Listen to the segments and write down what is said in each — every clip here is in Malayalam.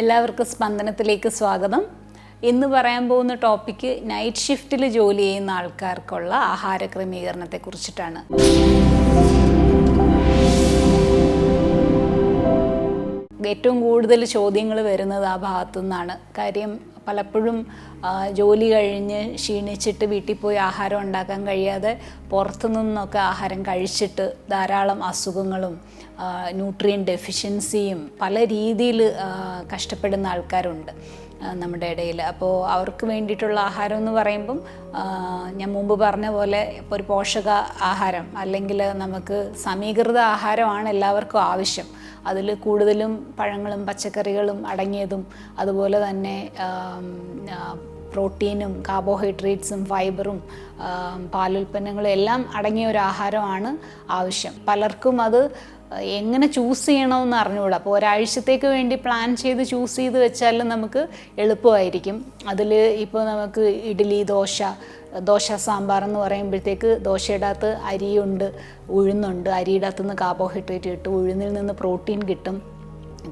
എല്ലാവർക്കും സ്പന്ദനത്തിലേക്ക് സ്വാഗതം. ഇന്ന് പറയാൻ പോകുന്ന ടോപ്പിക്ക് നൈറ്റ് ഷിഫ്റ്റിൽ ജോലി ചെയ്യുന്ന ആൾക്കാർക്കുള്ള ആഹാര ക്രമീകരണത്തെ കുറിച്ചിട്ടാണ്. ഏറ്റവും കൂടുതൽ ചോദ്യങ്ങൾ വരുന്നത് ആ ഭാഗത്തു നിന്നാണ് കാര്യം പലപ്പോഴും ജോലി കഴിഞ്ഞ് ക്ഷീണിച്ചിട്ട് വീട്ടിൽ പോയി ആഹാരം ഉണ്ടാക്കാൻ കഴിയാതെ പുറത്തു നിന്നൊക്കെ ആഹാരം കഴിച്ചിട്ട് ധാരാളം അസുഖങ്ങളും ന്യൂട്രിയൻ ഡെഫിഷ്യൻസിയും പല രീതിയിൽ കഷ്ടപ്പെടുന്ന ആൾക്കാരുണ്ട്. നമ്മുടെ ഇടയിൽ. അപ്പോൾ അവർക്ക് വേണ്ടിയിട്ടുള്ള ആഹാരം എന്ന് പറയുമ്പം ഞാൻ മുമ്പ് പറഞ്ഞ പോലെ ഇപ്പോൾ ഒരു പോഷക ആഹാരം അല്ലെങ്കിൽ നമുക്ക് സമീകൃത ആഹാരമാണ് എല്ലാവർക്കും ആവശ്യം. അതിൽ കൂടുതലും പഴങ്ങളും പച്ചക്കറികളും അടങ്ങിയതും അതുപോലെ തന്നെ പ്രോട്ടീനും കാർബോഹൈഡ്രേറ്റ്സും ഫൈബറും പാലുൽപ്പന്നങ്ങളും എല്ലാം അടങ്ങിയ ഒരു ആഹാരമാണ് ആവശ്യം. പലർക്കും അത് എങ്ങനെ ചൂസ് ചെയ്യണമെന്ന് അറിഞ്ഞുകൂടാ. അപ്പോൾ ഒരാഴ്ചത്തേക്ക് വേണ്ടി പ്ലാൻ ചെയ്ത് ചൂസ് ചെയ്ത് വെച്ചാൽ നമുക്ക് എളുപ്പമായിരിക്കും. അതിൽ ഇപ്പോൾ നമുക്ക് ഇഡ്ഡലി ദോശ ദോശ സാമ്പാർ എന്ന് പറയുമ്പോഴത്തേക്ക് ദോശയുടെ അകത്ത് അരിയുണ്ട് ഉഴുന്നുണ്ട്. അരിയുടെ അകത്തുനിന്ന് കാർബോഹൈഡ്രേറ്റ് കിട്ടും ഉഴുന്നിൽ നിന്ന് പ്രോട്ടീൻ കിട്ടും.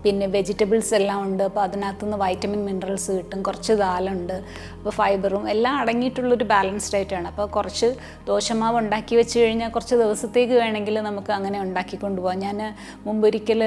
പിന്നെ വെജിറ്റബിൾസ് എല്ലാം ഉണ്ട്. അപ്പോൾ അതിനകത്തുനിന്ന് വൈറ്റമിൻ മിനറൽസ് കിട്ടും. കുറച്ച് ദാലുണ്ട് അപ്പോൾ ഫൈബറും എല്ലാം അടങ്ങിയിട്ടുള്ളൊരു ബാലൻസ്ഡ് ഡയറ്റാണ് അപ്പോൾ കുറച്ച് ദോശമാവ് ഉണ്ടാക്കി വെച്ച് കഴിഞ്ഞാൽ കുറച്ച് ദിവസത്തേക്ക് വേണമെങ്കിൽ നമുക്ക് അങ്ങനെ ഉണ്ടാക്കി കൊണ്ടുപോകാം ഞാൻ മുമ്പൊരിക്കൽ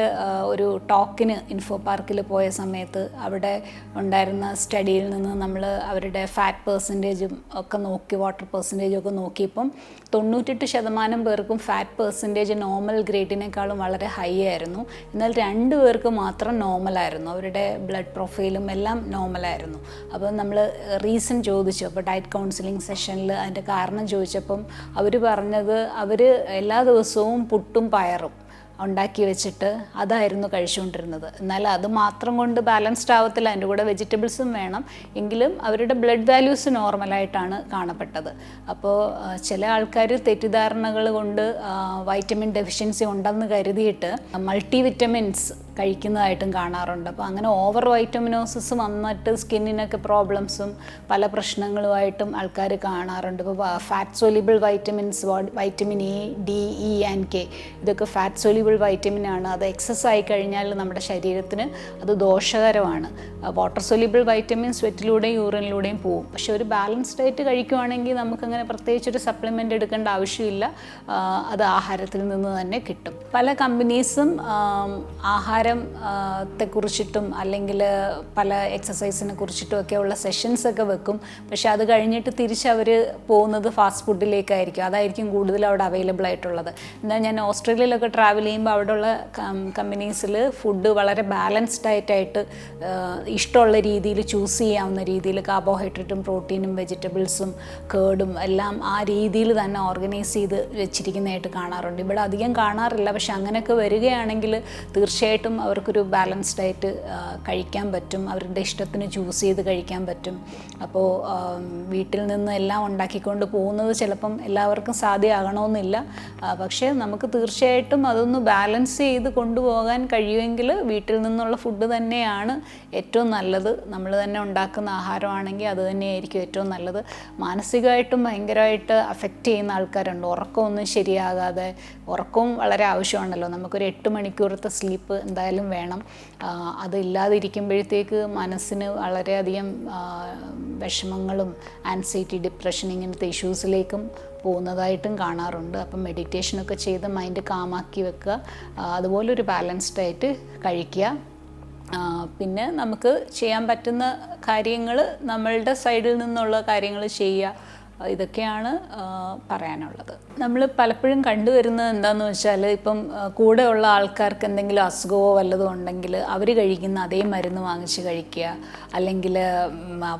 ഒരു ടോക്കിന് ഇൻഫോ പാർക്കിൽ പോയ സമയത്ത് അവിടെ ഉണ്ടായിരുന്ന സ്റ്റഡിയിൽ നിന്ന് നമ്മൾ അവരുടെ ഫാറ്റ് പെർസെന്റേജും ഒക്കെ നോക്കി വാട്ടർ പെർസെന്റേജും ഒക്കെ നോക്കിയപ്പം തൊണ്ണൂറ്റെട്ട് ശതമാനം പേർക്കും ഫാറ്റ് പെർസെന്റേജ് നോർമൽ ഗ്രേഡിനേക്കാളും വളരെ ഹൈ ആയിരുന്നു. എന്നാൽ രണ്ട് പേർക്ക് മാത്രം നോർമലായിരുന്നു. അവരുടെ ബ്ലഡ് പ്രൊഫൈലും എല്ലാം നോർമലായിരുന്നു. അപ്പോൾ നമ്മൾ റീസൺ ചോദിച്ചു. അപ്പോൾ ഡയറ്റ് കൗൺസിലിംഗ് സെഷനിൽ അതിന്റെ കാരണം ചോദിച്ചപ്പം അവർ പറഞ്ഞത് അവർ എല്ലാ ദിവസവും പുട്ടും പയറും ഉണ്ടാക്കി വെച്ചിട്ട് അതായിരുന്നു കഴിച്ചുകൊണ്ടിരുന്നത്. എന്നാൽ അത് മാത്രം കൊണ്ട് ബാലൻസ്ഡ് ആവത്തില്ല. അതിന്റെ കൂടെ വെജിറ്റബിൾസും വേണം. എങ്കിലും അവരുടെ ബ്ലഡ് വാല്യൂസ് നോർമലായിട്ടാണ് കാണപ്പെട്ടത്. അപ്പോൾ ചില ആൾക്കാർ തെറ്റിദ്ധാരണകൾ കൊണ്ട് വൈറ്റമിൻ ഡെഫിഷ്യൻസി ഉണ്ടെന്ന് കരുതിയിട്ട് മൾട്ടി വിറ്റമിൻസ് കഴിക്കുന്നതായിട്ടും കാണാറുണ്ട്. അപ്പോൾ അങ്ങനെ ഓവർ വൈറ്റമിനോസിസ് വന്നിട്ട് സ്കിന്നിനൊക്കെ പ്രോബ്ലംസും പല പ്രശ്നങ്ങളുമായിട്ടും ആൾക്കാർ കാണാറുണ്ട്. ഇപ്പോൾ fat soluble vitamins vitamin A D E and K ഇതൊക്കെ ഫാറ്റ് സൊലിബിൾ വൈറ്റമിൻ ആണ്. അത് എക്സസ് ആയി കഴിഞ്ഞാൽ നമ്മുടെ ശരീരത്തിന് അത് ദോഷകരമാണ്. വാട്ടർ സൊലിബിൾ വൈറ്റമിൻ സ്വെറ്റിലൂടെയും യൂറിനിലൂടെയും പോവും. പക്ഷെ ഒരു ബാലൻസ് ഡയറ്റ് കഴിക്കുവാണെങ്കിൽ നമുക്കങ്ങനെ പ്രത്യേകിച്ച് ഒരു സപ്ലിമെന്റ് എടുക്കേണ്ട ആവശ്യമില്ല. അത് ആഹാരത്തിൽ നിന്ന് തന്നെ കിട്ടും. പല കമ്പനീസും ആഹാരം കുറിച്ചിട്ടും അല്ലെങ്കിൽ പല എക്സസൈസിനെ കുറിച്ചിട്ടും ഉള്ള സെഷൻസ് ഒക്കെ വെക്കും. പക്ഷെ അത് കഴിഞ്ഞിട്ട് തിരിച്ച് അവർ പോകുന്നത് ഫാസ്റ്റ് ഫുഡിലേക്കായിരിക്കും അതായിരിക്കും കൂടുതൽ അവിടെ അവൈലബിൾ ആയിട്ടുള്ളത്. എന്നാൽ ഞാൻ ഓസ്ട്രേലിയയിലൊക്കെ ട്രാവൽ ചെയ്യുമ്പോൾ അവിടെയുള്ള കമ്പനീസിൽ ഫുഡ് വളരെ ബാലൻസ്ഡ് ആയിട്ടായിട്ട് ഇഷ്ടമുള്ള രീതിയിൽ ചൂസ് ചെയ്യാവുന്ന രീതിയിൽ കാർബോഹൈഡ്രേറ്റും പ്രോട്ടീനും വെജിറ്റബിൾസും കേർഡും എല്ലാം ആ രീതിയിൽ തന്നെ ഓർഗനൈസ് ചെയ്ത് വെച്ചിരിക്കുന്നതായിട്ട് കാണാറുണ്ട്. ഇവിടെ അധികം കാണാറില്ല. പക്ഷെ അങ്ങനെയൊക്കെ വരികയാണെങ്കിൽ തീർച്ചയായിട്ടും അവർക്കൊരു ബാലൻസ്ഡ് ഡയറ്റ് കഴിക്കാൻ പറ്റും. അവരുടെ ഇഷ്ടത്തിന് ചൂസ് ചെയ്ത് കഴിക്കാൻ പറ്റും. അപ്പോൾ വീട്ടിൽ നിന്ന് എല്ലാം ഉണ്ടാക്കിക്കൊണ്ട് പോകുന്നത് ചിലപ്പം എല്ലാവർക്കും സാധ്യമാകണമെന്നില്ല. പക്ഷേ നമുക്ക് തീർച്ചയായിട്ടും അതൊന്ന് ബാലൻസ് ചെയ്ത് കൊണ്ടുപോകാൻ കഴിയുമെങ്കിൽ വീട്ടിൽ നിന്നുള്ള ഫുഡ് തന്നെയാണ് ഏറ്റവും നല്ലത്. നമ്മൾ തന്നെ ഉണ്ടാക്കുന്ന ആഹാരമാണെങ്കിൽ അത് തന്നെയായിരിക്കും ഏറ്റവും നല്ലത്. മാനസികമായിട്ടും ഭയങ്കരമായിട്ട് അഫക്റ്റ് ചെയ്യുന്ന ആൾക്കാരുണ്ട്. ഉറക്കമൊന്നും ശരിയാകാതെ ഉറക്കവും വളരെ ആവശ്യമാണല്ലോ. നമുക്കൊരു എട്ട് മണിക്കൂറത്തെ സ്ലീപ്പ് എന്തായാലും വേണം. ആ, അത് ഇല്ലാതിരിക്കുമ്പോഴത്തേക്ക് മനസ്സിന് വളരെയധികം വിഷമങ്ങളും ആൻസൈറ്റി ഡിപ്രഷൻ ഇങ്ങനത്തെ ഇഷ്യൂസിലേക്കും പോകുന്നതായിട്ടും കാണാറുണ്ട്. അപ്പം മെഡിറ്റേഷനൊക്കെ ചെയ്ത് മൈൻഡ് കാമാക്കി വെക്കുക. അതുപോലെ ഒരു ബാലൻസ്ഡ് ആയിട്ട് കഴിക്കുക. പിന്നെ നമുക്ക് ചെയ്യാൻ പറ്റുന്ന കാര്യങ്ങൾ നമ്മളുടെ സൈഡിൽ നിന്നുള്ള കാര്യങ്ങൾ ചെയ്യുക. ഇതൊക്കെയാണ് പറയാനുള്ളത്. നമ്മൾ പലപ്പോഴും കണ്ടുവരുന്നത് എന്താണെന്ന് വെച്ചാൽ ഇപ്പം കൂടെയുള്ള ആൾക്കാർക്ക് എന്തെങ്കിലും അസുഖമോ വല്ലതും ഉണ്ടെങ്കിൽ അവർ കഴിക്കുന്ന അതേ മരുന്ന് വാങ്ങിച്ച് കഴിക്കുക. അല്ലെങ്കിൽ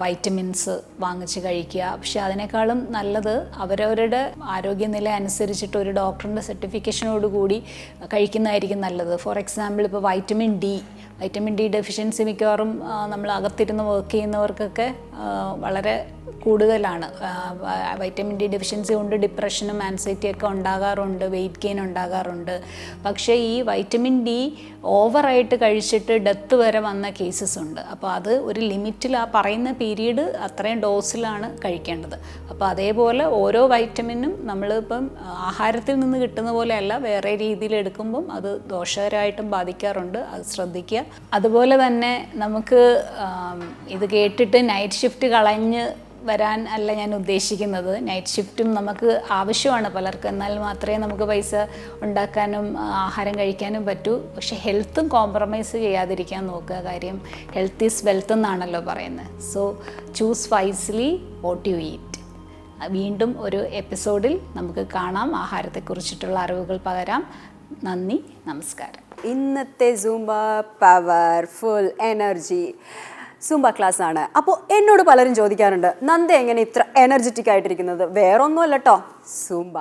വൈറ്റമിൻസ് വാങ്ങിച്ച് കഴിക്കുക. പക്ഷെ അതിനേക്കാളും നല്ലത് അവരവരുടെ ആരോഗ്യനില അനുസരിച്ചിട്ട് ഒരു ഡോക്ടറിന്റെ സർട്ടിഫിക്കേഷനോട് കൂടി കഴിക്കുന്നതായിരിക്കും നല്ലത്. ഫോർ എക്സാമ്പിൾ ഇപ്പോൾ vitamin D vitamin D deficiency മിക്കവാറും നമ്മൾ അകത്തിരുന്ന് വർക്ക് ചെയ്യുന്നവർക്കൊക്കെ വളരെ കൂടുതലാണ്. വൈറ്റമിൻ ഡി ഡെഫിഷ്യൻസി കൊണ്ട് ഡിപ്രഷനും ആൻസൈറ്റി ഒക്കെ ഉണ്ടാകാറുണ്ട് വെയിറ്റ് ഗെയിൻ ഉണ്ടാകാറുണ്ട്. പക്ഷേ ഈ വൈറ്റമിൻ ഡി ഓവറായിട്ട് കഴിച്ചിട്ട് ഡെത്ത് വരെ വന്ന കേസസ് ഉണ്ട്. അപ്പോൾ അത് ഒരു ലിമിറ്റിൽ ആ പറയുന്ന പീരീഡ് അത്രയും ഡോസിലാണ് കഴിക്കേണ്ടത്. അപ്പോൾ അതേപോലെ ഓരോ വൈറ്റമിനും നമ്മളിപ്പം ആഹാരത്തിൽ നിന്ന് കിട്ടുന്ന പോലെയല്ല വേറെ രീതിയിൽ എടുക്കുമ്പം അത് ദോഷകരമായിട്ടും ബാധിക്കാറുണ്ട്. അത് ശ്രദ്ധിക്കുക. അതുപോലെ തന്നെ നമുക്ക് ഇത് കേട്ടിട്ട് നൈറ്റ് ഷിഫ്റ്റ് കളഞ്ഞ് വരാൻ അല്ല ഞാൻ ഉദ്ദേശിക്കുന്നത്. നൈറ്റ് ഷിഫ്റ്റും നമുക്ക് ആവശ്യമാണ് പലർക്കും. എന്നാൽ മാത്രമേ നമുക്ക് പൈസ ഉണ്ടാക്കാനും ആഹാരം കഴിക്കാനും പറ്റൂ. പക്ഷെ ഹെൽത്തും കോംപ്രമൈസ് ചെയ്യാതിരിക്കാൻ നോക്കുക കാര്യം. ഹെൽത്ത് ഈസ് വെൽത്ത് എന്നാണല്ലോ പറയുന്നത്. So choose wisely what you eat വീണ്ടും ഒരു എപ്പിസോഡിൽ നമുക്ക് കാണാം. ആഹാരത്തെക്കുറിച്ചിട്ടുള്ള അറിവുകൾ പകരാം. നന്ദി നമസ്കാരം. ഇന്നത്തെ Zumba powerful energy Zumba class ആണ്. അപ്പോൾ എന്നോട് പലരും ചോദിക്കാറുണ്ട് നന്ദ എങ്ങനെ ഇത്ര എനർജറ്റിക് ആയിട്ടിരിക്കുന്നത്? വേറൊന്നുമല്ല കേട്ടോ സൂംബ